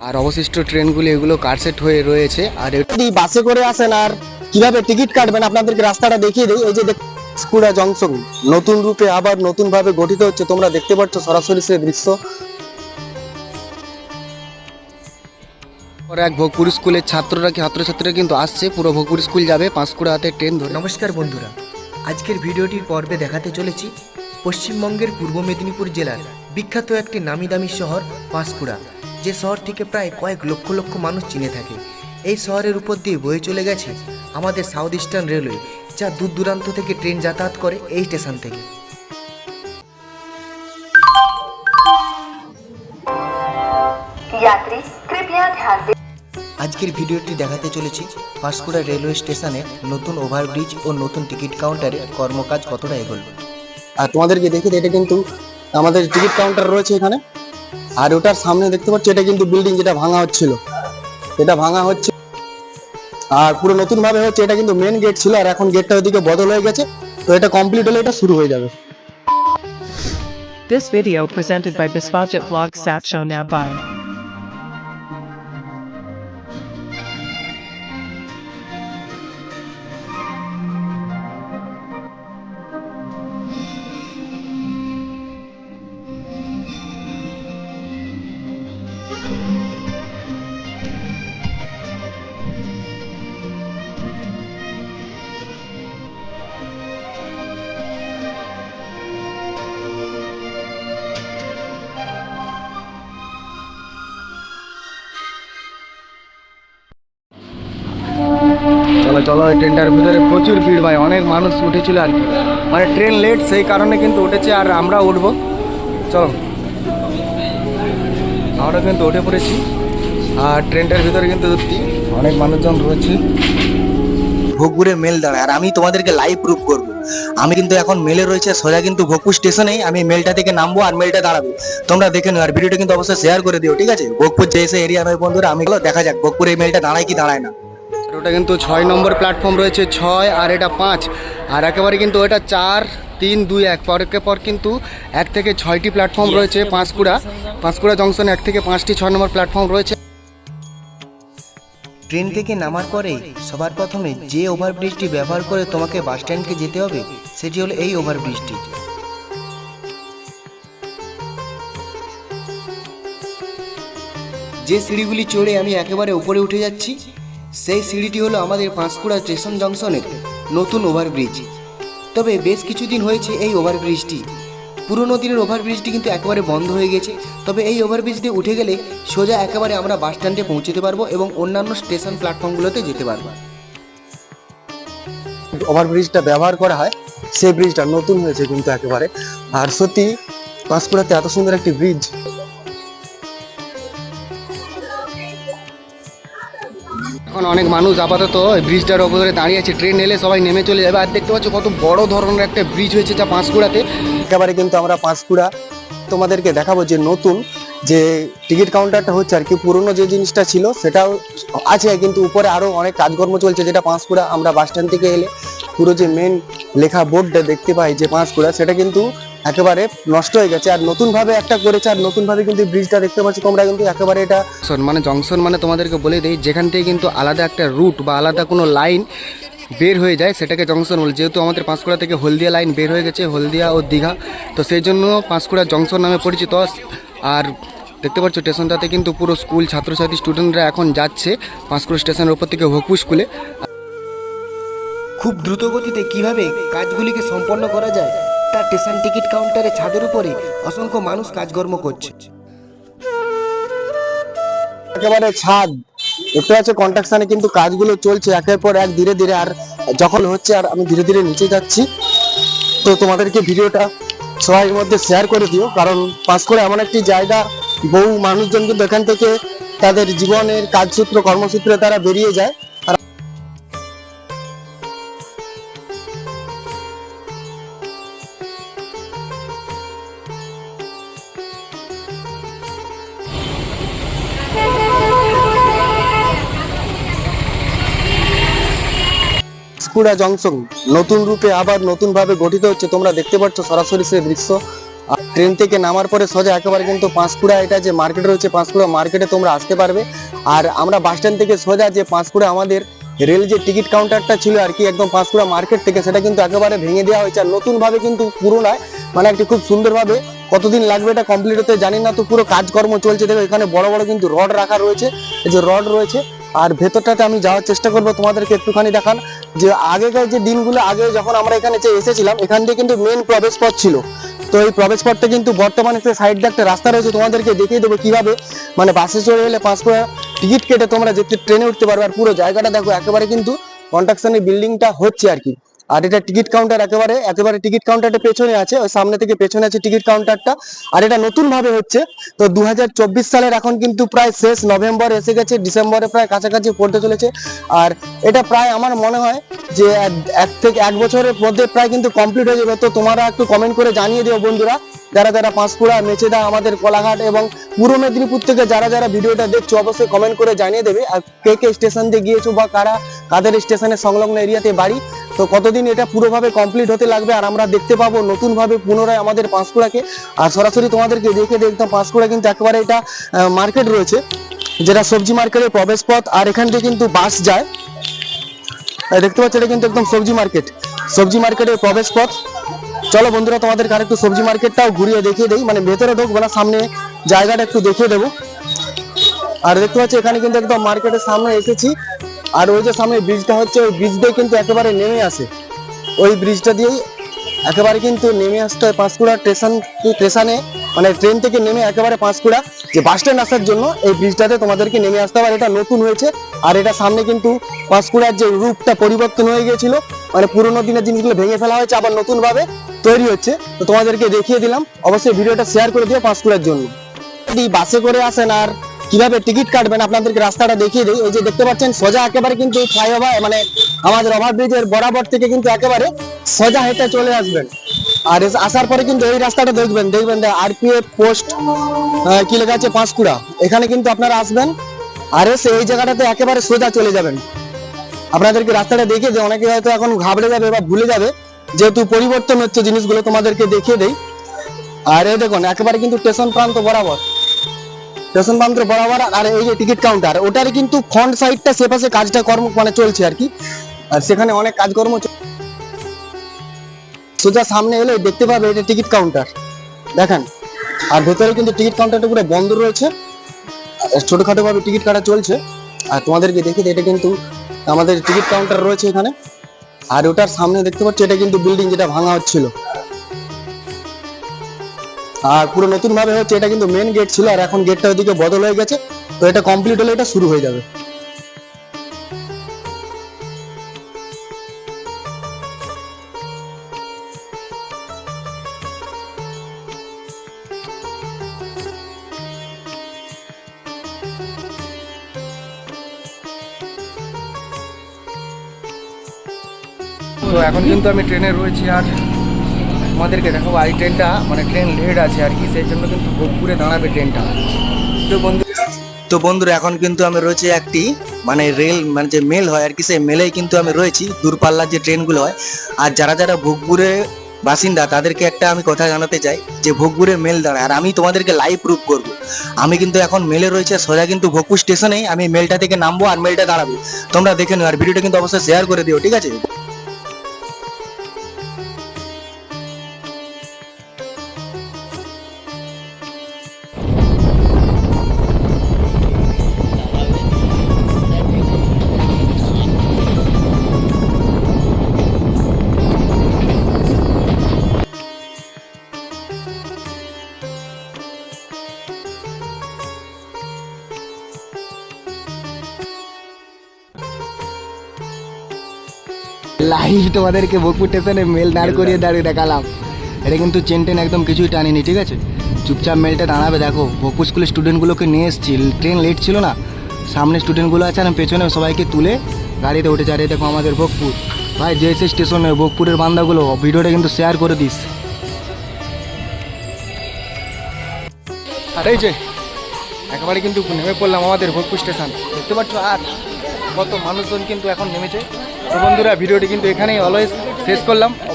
আর অবশিষ্ট ট্রেনগুলি এগুলো কারসেট হয়ে রয়েছে আর যদি বাসে করে আসেন আর কীভাবে টিকিট কাটবেন আপনাদেরকে রাস্তাটা দেখিয়ে দিই এই যে স্কুড়া জংশন নতুন রূপে আবার নতুন ভাবে গঠিত হচ্ছে তোমরা দেখতে পাচ্ছ সরাসরি সে দৃশ্য। পরে এক ভোগপুর স্কুলের ছাত্ররা কি ছাত্রছাত্রীরা কিন্তু আসছে পুরো ভোগপুর স্কুল যাবে পাঁশকুড়া হাতে ট্রেন ধরে। নমস্কার বন্ধুরা আজকের ভিডিওটির পর্বে দেখাতে চলেছি পশ্চিমবঙ্গের পূর্ব মেদিনীপুর জেলার বিখ্যাত একটি নামি দামি শহর পাঁশকুড়া যে শহরটিকে প্রায় কয়েক লক্ষ লক্ষ মানুষ চিনে থাকে এই শহরের উপর দিয়ে বয়ে চলে গেছে আমাদের সাউথ ইস্টার্ন রেলওয়ে যা দূর দূরান্ত থেকে ট্রেন যাতায়াত করে এই স্টেশন থেকে। আজকের ভিডিওটি দেখাতে চলেছি পাঁশকুড়া রেলওয়ে স্টেশনে নতুন ওভারব্রিজ ও নতুন টিকিট কাউন্টারে কর্মকাজ কতটা এগোল। আর তোমাদেরকে দেখে এটা কিন্তু আমাদের টিকিট কাউন্টার রয়েছে এখানে। আর ওটার সামনে দেখতে পাচ্ছি, এটা কিন্তু বিল্ডিং যেটা ভাঙা হচ্ছিল। এটা ভাঙা হচ্ছে। আর পুরো নতুন ভাবে হচ্ছে, এটা কিন্তু মেন গেট ছিল, আর এখন গেটটা ওইদিকে বদল হয়ে গেছে। তো এটা কমপ্লিট হলে এটা শুরু হয়ে যাবে। This video presented by Biswajet Vlog Sat Show চলো ট্রেনটার ভিতরে প্রচুর ভিড় ভাই, অনেক মানুষ উঠেছিল আর কি। মানে ট্রেন লেট সেই কারণে কিন্তু উঠেছে আর আমরা উঠবো। চলো। আমরা কিন্তু উঠে পড়েছি। আর ট্রেনটার ভিতরে কিন্তু সত্যি অনেক মানুষজন রয়েছে। ভোগপুরে মেল দাঁড়ায়, আর আমি তোমাদেরকে লাইভ প্রুফ করব। আমি কিন্তু এখন মেলে রয়েছে, সোজা কিন্তু ভোগপুর স্টেশনেই আমি মেলটা থেকে নামবো আর মেলটা দাঁড়াবো। তোমরা দেখে নিও, আর ভিডিওটা কিন্তু অবশ্যই শেয়ার করে দিও, ঠিক আছে? ভোগপুর যে এসে এরিয়া নয় বন্ধুরা, আমি দেখা যাক ভোগপুর এই মেলটা দাঁড়ায় কি দাঁড়ায় না। ওটা কিন্তু ছয় নম্বর প্ল্যাটফর্ম রয়েছে ছয় আর এটা পাঁচ। আর একেবারে কিন্তু ওটা চার তিন দুই এক। পরকে পর কিন্তু এক থেকে ছয়টি প্ল্যাটফর্ম রয়েছে পাঁশকুড়া পাঁশকুড়া জংশন এক থেকে পাঁচটি ছয় নম্বর প্ল্যাটফর্ম রয়েছে। ট্রেন থেকে নামার পরে সবার প্রথমে যে ওভারব্রিজটি ব্যবহার করে তোমাকে বাস স্ট্যান্ডকে যেতে হবে সেটি হলো এই ওভারব্রিজটি যে সিঁড়িগুলি চড়ে আমি একেবারে উপরে উঠে যাচ্ছি সেই সিঁড়িটি হলো আমাদের পাঁশকুড়া স্টেশন জংশনের নতুন ওভারব্রিজ। তবে বেশ কিছুদিন হয়েছে এই ওভারব্রিজটি। পুরোনো দিনের ওভারব্রিজটি কিন্তু একেবারে বন্ধ হয়ে গেছে। তবে এই ওভারব্রিজ দিয়ে উঠে গেলে সোজা একেবারে আমরা বাস স্ট্যান্ডে পৌঁছতে পারব এবং অন্যান্য স্টেশন প্ল্যাটফর্মগুলোতে যেতে পারব। ওভারব্রিজটা ব্যবহার করা হয়, সেই ব্রিজটা নতুন হয়েছে কিন্তু একেবারে। আর সত্যি, পাঁশকুড়াতে এত সুন্দর একটি ব্রিজ এখন অনেক মানুষ আপাতত ব্রিজটার ওপরে দাঁড়িয়ে আছে। ট্রেন এলে সবাই নেমে চলে যাবে। আর দেখতে পাচ্ছ কত বড় ধরনের একটা ব্রিজ হয়েছে যা পাঁশকুড়াতে। একেবারে কিন্তু আমরা পাঁশকুড়া তোমাদেরকে দেখাবো যে নতুন যে টিকিট কাউন্টারটা হচ্ছে আর কি, পুরনো যে জিনিসটা ছিল সেটাও আছে, কিন্তু উপরে আরও অনেক কাজকর্ম চলছে, যেটা পাঁশকুড়া আমরা বাস স্ট্যান্ড থেকে এলে পুরো যে মেন লেখা বোর্ডটা দেখতে পাই যে পাঁশকুড়া, সেটা কিন্তু একেবারে নষ্ট হয়ে গেছে। আর নতুন ভাবে একটা করেছে আর নতুন ভাবে কিন্তু ব্রিজটা দেখতে পাচ্ছি তোমরা কিন্তু একেবারে এটা মানে জংশন মানে তোমাদেরকে বলে দিই যেখান থেকে কিন্তু আলাদা একটা রুট বা আলাদা কোনো লাইন বের হয়ে যায় সেটাকে জংশন বলে। যেহেতু আমাদের পাঁশকুড়া থেকে হলদিয়া লাইন বের হয়ে গেছে হলদিয়া ও দীঘা। তো সেই জন্য পাঁশকুড়া জংশন নামে পরিচিত। আর দেখতে পাচ্ছ স্টেশনটাতে কিন্তু পুরো স্কুল ছাত্রছাত্রী স্টুডেন্টরা এখন যাচ্ছে পাঁশকুড়া স্টেশনের ওপর থেকে ভোগপুর স্কুলে খুব দ্রুত গতিতে কীভাবে কাজগুলিকে সম্পন্ন করা যায়? তা স্টেশন টিকিট কাউন্টারে ছাদের উপরে অসংখ্য মানুষ কাজকর্ম করছে। একেবারে ছাদ। দেখতে পাচ্ছ কন্ট্রাকশনে, কিন্তু কাজগুলো চলছে একের পর এক ধীরে ধীরে। আর যখন হচ্ছে, আর আমি ধীরে ধীরে নিচে যাচ্ছি। তো তোমাদেরকে ভিডিওটা সবাই মধ্যে শেয়ার করে দিও, কারণ পাস করে এমন একটি জায়গা, বহু মানুষজন কিন্তু এখান থেকে তাদের জীবনের কাজসূত্র, কর্মসূত্রে তারা বেরিয়ে যায়। পাঁশকুড়া জংশন। নতুন রূপে আবার নতুন ভাবে গঠিত হচ্ছে। তোমরা দেখতে পাচ্ছ সরাসরি সেই দৃশ্য। আর ট্রেন থেকে নামার পরে সোজা একেবারে কিন্তু পাঁশকুড়া এটা যে মার্কেট রয়েছে পাঁশকুড়া মার্কেটে তোমরা আসতে পারবে। আর আমরা বাস স্ট্যান্ড থেকে সোজা যে পাঁশকুড়া আমাদের রেল যে টিকিট কাউন্টারটা ছিল আর কি, একদম পাঁশকুড়া মার্কেট থেকে, সেটা কিন্তু একেবারে ভেঙে দেওয়া হয়েছে। আর নতুনভাবে কিন্তু পুরোনায় মানে একটি খুব সুন্দরভাবে কতদিন লাগবে এটা কমপ্লিট হতে জানি না, তো পুরো কাজকর্ম চলছে। দেখো এখানে বড় বড় কিন্তু রড রাখা রয়েছে। এই যে রড রয়েছে আর ভেতরটাতে আমি যাওয়ার চেষ্টা করব, তোমাদেরকে একটুখানি দেখান, যে আগেকার যে দিনগুলো, আগে যখন আমরা এখানে এসেছিলাম, এখান দিয়ে কিন্তু মেন প্রবেশ পথ ছিল। তো এই প্রবেশ পথটা কিন্তু বর্তমানে সাইড দিয়ে একটা রাস্তা রয়েছে, তোমাদেরকে দেখিয়ে দেবো কীভাবে। মানে বাসে চড়ে এলে পাঁচকুড়া টিকিট কেটে তোমরা যেতে ট্রেনে উঠতে পারবে, আর পুরো জায়গাটা দেখো, একেবারে কিন্তু কন্ট্রাকশনের বিল্ডিংটা হচ্ছে আর কি। আর এটা টিকিট কাউন্টার একেবারে একেবারে টিকিট কাউন্টারটা পেছনে আছে, ওই সামনে থেকে পেছনে আছে টিকিট কাউন্টারটা আর এটা নতুন ভাবে হচ্ছে। তো দু হাজার চব্বিশ সালের এখন কিন্তু প্রায় শেষ, নভেম্বর এসে গেছে, ডিসেম্বরে প্রায় কাছাকাছি পড়তে চলেছে। আর এটা প্রায় আমার মনে হয় যে এক- এক থেকে এক বছরের মধ্যে প্রায় কিন্তু কমপ্লিট হয়ে যাবে। তো তোমরা একটু কমেন্ট করে জানিয়ে দিও বন্ধুরা। যারা যারা পাঁশকুড়া, মেচেদা, আমাদের কোলাঘাট এবং পূর্ব মেদিনীপুর থেকে যারা যারা ভিডিওটা দেখছ, অবশ্যই কমেন্ট করে জানিয়ে দেবে। আর কে কে স্টেশন দিয়ে গিয়েছো বা কারা, কাদের স্টেশনের সংলগ্ন এরিয়াতে বাড়ি, তো কতদিন এটা পুরোভাবে কমপ্লিট হতে লাগবে আর আমরা দেখতে পাবো নতুনভাবে পুনরায় আমাদের পাঁশকুড়াকে। আর সরাসরি তোমাদেরকে দেখে দেখতাম পাঁশকুড়া কিন্তু একেবারে এটা মার্কেট রয়েছে, যেটা সবজি মার্কেটের প্রবেশ পথ। আর এখান থেকে কিন্তু বাস যায়। দেখতে পাচ্ছ, এটা কিন্তু একদম সবজি মার্কেট সবজি মার্কেটের প্রবেশ পথ। চলো বন্ধুরা, তোমাদেরকে আরেকটু সবজি মার্কেটটাও ঘুরিয়ে দেখিয়ে দেই। মানে ভেতরে ঢুকবো না, সামনে জায়গাটা একটু দেখিয়ে দেবো। আর দেখতে পাচ্ছি, এখানে কিন্তু একদম মার্কেটের সামনে এসেছি। আর ওই যে সামনে ব্রিজটা হচ্ছে, ওই ব্রিজ দিয়ে কিন্তু একেবারে নেমে আসে। ওই ব্রিজটা দিয়েই একেবারে কিন্তু নেমে আসতে হয় পাঁশকুড়া স্টেশন স্টেশনে মানে ট্রেন থেকে নেমে একেবারে পাঁশকুড়া যে বাস স্ট্যান্ড আসার জন্য এই ব্রিজটাতে তোমাদেরকে নেমে আসতে হবে। এটা নতুন হয়েছে, আর এটা সামনে কিন্তু পাঁশকুড়ার যে রূপটা পরিবর্তন হয়ে গিয়েছিল। মানে পুরোনো দিনের জিনিসগুলো ভেঙে ফেলা হয়েছে, আবার নতুন ভাবে তৈরি হচ্ছে। তো তোমাদেরকে দেখিয়ে দিলাম। অবশ্যই ভিডিওটা শেয়ার করে দিও পাঁশকুড়ার জন্য। বাসে করে আসেন আর কীভাবে টিকিট কাটবেন আপনাদেরকে রাস্তাটা দেখিয়ে দিই। এই যে দেখতে পাচ্ছেন, সোজা একেবারে কিন্তু ফ্লাইওভার মানে আমাদের ওভারব্রিজের বরাবর থেকে কিন্তু একেবারে সোজা হেঁটে চলে আসবেন। আর আসার পরে কিন্তু এই রাস্তাটা দেখবেন দেখবেন আরপিএফ পোস্ট কি লেখা আছে? পাঁশকুড়া এখানে কিন্তু আপনারা আসবেন, আর এসে এই জায়গাটাতে একেবারে সোজা চলে যাবেন। আপনাদেরকে রাস্তাটা দেখিয়ে যে অনেকে হয়তো এখন ঘাবড়ে যাবে বা ভুলে যাবে। যেহেতু পরিবর্তন হচ্ছে, জিনিসগুলো তোমাদেরকে দেখিয়ে দেই। আর এই দেখুন, একেবারে কিন্তু স্টেশন প্রান্ত বরাবর। স্টেশন প্রান্ত বরাবর, আর এই যে টিকিট কাউন্টার ওটার কিন্তু ফ্রন্ট সাইডটা সে পাশে কাজটা কর্ম মানে চলছে আর কি। আর সেখানে অনেক কাজকর্ম সোজা সামনে এলে দেখতে পাবে এটা টিকিট কাউন্টার দেখেন, আর ভেতরে কিন্তু টিকিট কাউন্টারটা পুরো বন্ধ রয়েছে। আর ছোটখাটো ভাবে টিকিট কাটা চলছে। আর তোমাদেরকে দেখি এটা কিন্তু আমাদের টিকিট কাউন্টার রয়েছে এখানে। আর ওটার সামনে দেখতে পাচ্ছি, এটা কিন্তু বিল্ডিং যেটা ভাঙা হচ্ছিল। আর পুরো নতুন ভাবে হচ্ছে, এটা কিন্তু মেন গেট ছিল, আর এখন গেটটা ওইদিকে বদল হয়ে গেছে, তো এটা কমপ্লিট হলে এটা শুরু হয়ে যাবে। তো এখন কিন্তু আমি ট্রেনে রয়েছি আর আমাদেরকে দেখাবো এই ট্রেনটা মানে ট্রেন লেট আছে আর কি, সেই জন্য কিন্তু ভোগপুরে দাঁড়াবে ট্রেনটা তো বন্ধু তো বন্ধুরা, এখন কিন্তু আমি রয়েছে একটি মানে রেল মানে যে মেল হয় আর কি, সেই মেলেই কিন্তু আমি রয়েছি, দূরপাল্লার যে ট্রেনগুলো হয়। আর যারা যারা ভোগপুরে বাসিন্দা, তাদেরকে একটা আমি কথা জানাতে চাই যে ভোগপুরে মেল দাঁড়ায়। আর আমি তোমাদেরকে লাইভ প্রুফ করব। আমি কিন্তু এখন মেলে রয়েছে, সোজা কিন্তু ভোগপুর স্টেশনেই আমি মেলটা থেকে নামবো আর মেলটা দাঁড়াবো। তোমরা দেখে নিও, আর ভিডিওটা কিন্তু অবশ্যই শেয়ার করে দিও, ঠিক আছে? লাইভ তোমাদেরকে ভোগপুর স্টেশনে মেল দাঁড় করিয়ে দাঁড়িয়ে দেখালাম। এটা কিন্তু চেন টেন একদম কিছুই টানিনি ঠিক আছে? চুপচাপ মেলটা দাঁড়াবে দেখো ভোগপুর স্কুলের স্টুডেন্টগুলোকে নিয়ে এসেছি। ট্রেন লেট ছিল না? সামনে স্টুডেন্টগুলো আছে আর পেছনে সবাইকে তুলে গাড়িতে উঠে যারে দেখো আমাদের ভোগপুর ভাই যে এসে স্টেশনে ভোগপুরের বান্দাগুলো ভিডিওটা কিন্তু শেয়ার করে দিস। আর এই যে একেবারে কিন্তু নেমে পড়লাম আমাদের ভোগপুর স্টেশন দেখতে পাচ্ছ? আর কত মানুষজন কিন্তু এখন নেমেছে। তো বন্ধুরা ভিডিওটি কিন্তু এখানেই অলওয়েজ শেষ করলাম।